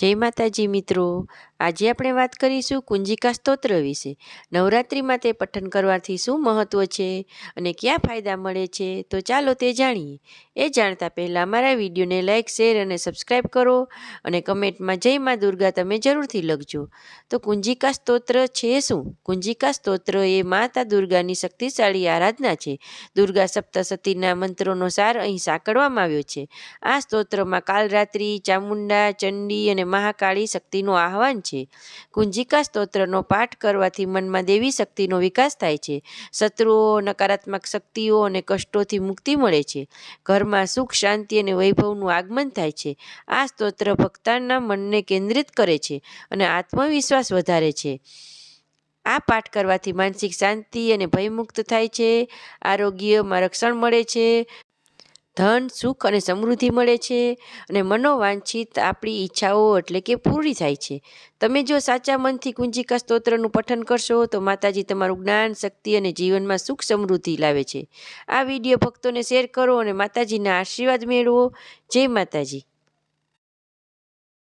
જય માતાજી મિત્રો. આજે આપણે વાત કરીશું કુંજિકા સ્તોત્ર વિશે. નવરાત્રિમાં તે પઠન કરવાથી શું મહત્ત્વ છે અને ક્યાં ફાયદા મળે છે? તો ચાલો તે જાણીએ. એ જાણતા પહેલાં અમારા વિડીયોને લાઇક શેર અને સબસ્ક્રાઈબ કરો અને કમેન્ટમાં જય મા દુર્ગા તમે જરૂરથી લખજો. તો કુંજિકા સ્તોત્ર છે શું? કુંજિકા સ્તોત્ર એ માતા દુર્ગાની શક્તિશાળી આરાધના છે. દુર્ગા સપ્તસતીના મંત્રોનો સાર અહીં સાંકળવામાં આવ્યો છે. આ સ્તોત્રમાં કાલરાત્રિ, ચામુંડા, ચંડી અને મહાકાળી શક્તિનું આહવાન છે. કુંજિકા સ્તોત્રનો પાઠ કરવાથી મનમાં દેવી શક્તિનો વિકાસ થાય છે. શત્રુઓ, નકારાત્મક શક્તિઓ અને કષ્ટોથી મુક્તિ મળે છે. ઘરમાં સુખ, શાંતિ અને વૈભવનું આગમન થાય છે. આ સ્તોત્ર ભક્તાના મનને કેન્દ્રિત કરે છે અને આત્મવિશ્વાસ વધારે છે. આ પાઠ કરવાથી માનસિક શાંતિ અને ભયમુક્ત થાય છે. આરોગ્યમાં રક્ષણ મળે છે. ધન, સુખ અને સમૃદ્ધિ મળે છે અને મનોવાંછિત આપણી ઈચ્છાઓ એટલે કે પૂરી થાય છે. તમે જો સાચા મનથી કુંજિકા સ્તોત્રનું પઠન કરશો તો માતાજી તમારું જ્ઞાન, શક્તિ અને જીવનમાં સુખ સમૃદ્ધિ લાવે છે. આ વીડિયો ભક્તોને શેર કરો અને માતાજીના આશીર્વાદ મેળવો. જય માતાજી.